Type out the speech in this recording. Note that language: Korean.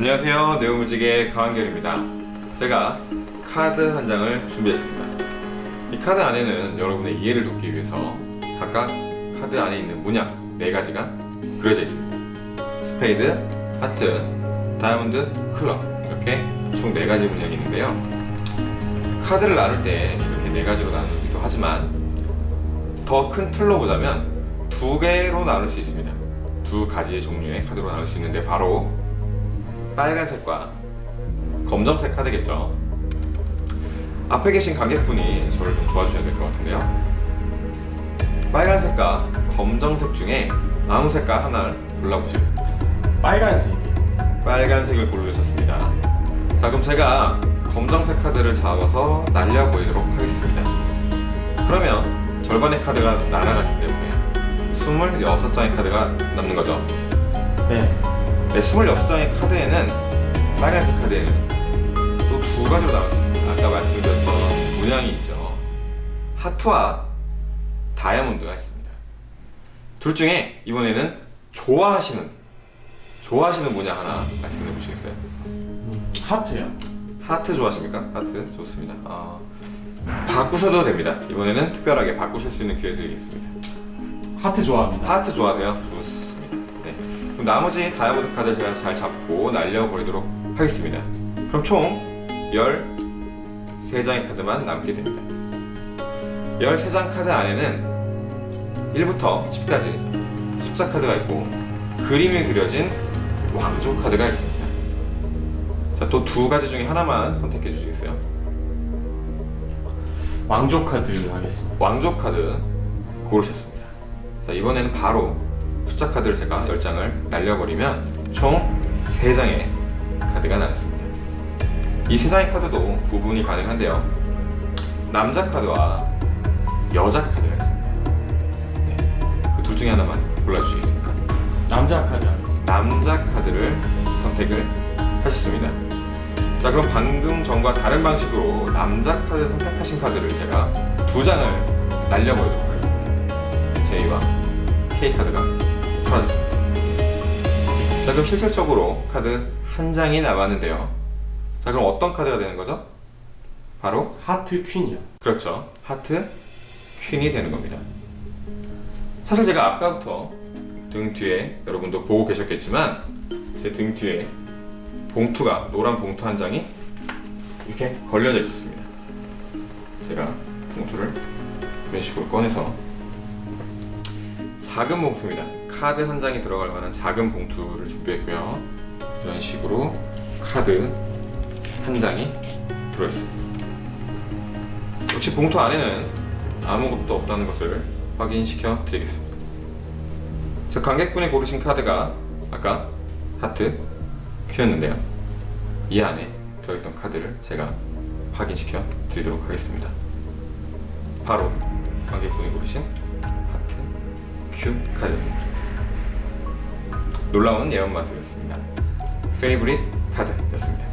안녕하세요. 네오무직의 강한결입니다. 제가 카드 한 장을 준비했습니다. 이 카드 안에는 여러분의 이해를 돕기 위해서 각각 카드 안에 있는 문양 네 가지가 그려져 있습니다. 스페이드, 하트, 다이아몬드, 클럽 이렇게 총 네 가지 문양이 있는데요. 카드를 나눌 때 이렇게 네 가지로 나누기도 하지만 더 큰 틀로 보자면 두 개로 나눌 수 있습니다. 두 가지의 종류의 카드로 나눌 수 있는데 바로 빨간색과 검정색 카드겠죠. 앞에 계신 관객분이 저를 좀 도와주셔야 될 것 같은데요. 빨간색과 검정색 중에 아무 색깔 하나를 골라보시겠습니다. 빨간색. 빨간색을 고르셨습니다. 자, 그럼 제가 검정색 카드를 잡아서 날려 보이도록 하겠습니다. 그러면 절반의 카드가 날아갔기 때문에 26장의 카드가 남는 거죠. 네. 네, 26장의 카드에는 빨간색 카드에는 또 두 가지로 나올 수 있습니다. 아까 말씀드렸던 문양이 있죠. 하트와 다이아몬드가 있습니다. 둘 중에 이번에는 좋아하시는 좋아하시는 문양 하나 말씀해 보시겠어요? 하트요. 하트 좋아하십니까? 하트 좋습니다. 어, 바꾸셔도 됩니다. 이번에는 특별하게 바꾸실 수 있는 기회 드리겠습니다. 하트 좋아합니다. 하트 좋아하세요? 좋습니다. 네. 그럼 나머지 다이아몬드 카드 제가 잘 잡고 날려버리도록 하겠습니다. 그럼 총 13장의 카드만 남게 됩니다. 13장 카드 안에는 1부터 10까지 숫자 카드가 있고 그림이 그려진 왕조 카드가 있습니다. 자, 또 두 가지 중에 하나만 선택해 주시겠어요? 왕조 카드 하겠습니다. 왕조 카드 고르셨습니다. 자, 이번에는 바로 숫자 카드를 제가 10장을 날려버리면 총 3장의 카드가 나왔습니다. 이 3장의 카드도 구분이 가능한데요. 남자 카드와 여자 카드가 있습니다. 네, 그둘 중에 하나만 골라주시겠습니까? 남자 카드 하겠습니다. 남자 카드를 선택을 하셨습니다. 자 그럼 방금 전과 다른 방식으로 남자 카드 선택하신 카드를 제가 두 장을 날려보도록 하겠습니다. J와 K 카드가 사라졌습니다. 자 그럼 실질적으로 카드 한 장이 남았는데요. 자 그럼 어떤 카드가 되는 거죠? 바로 하트 퀸이요. 그렇죠. 하트 퀸이 되는 겁니다. 사실 제가 아까부터 등 뒤에 여러분도 보고 계셨겠지만 제 등 뒤에 봉투가 노란 봉투 한 장이 이렇게 걸려져 있었습니다. 제가 봉투를 이런 식으로 꺼내서 작은 봉투입니다. 카드 한 장이 들어갈 만한 작은 봉투를 준비했고요. 이런 식으로 카드 한 장이 들어있습니다. 역시 봉투 안에는 아무것도 없다는 것을 확인시켜 드리겠습니다. 자, 관객분이 고르신 카드가 아까 하트 큐였는데요. 이 안에 들어있던 카드를 제가 확인시켜 드리도록 하겠습니다. 바로 관객분이 고르신 하트 큐 카드였습니다. 놀라운 예언 마술이었습니다. 페이브릿 카드였습니다.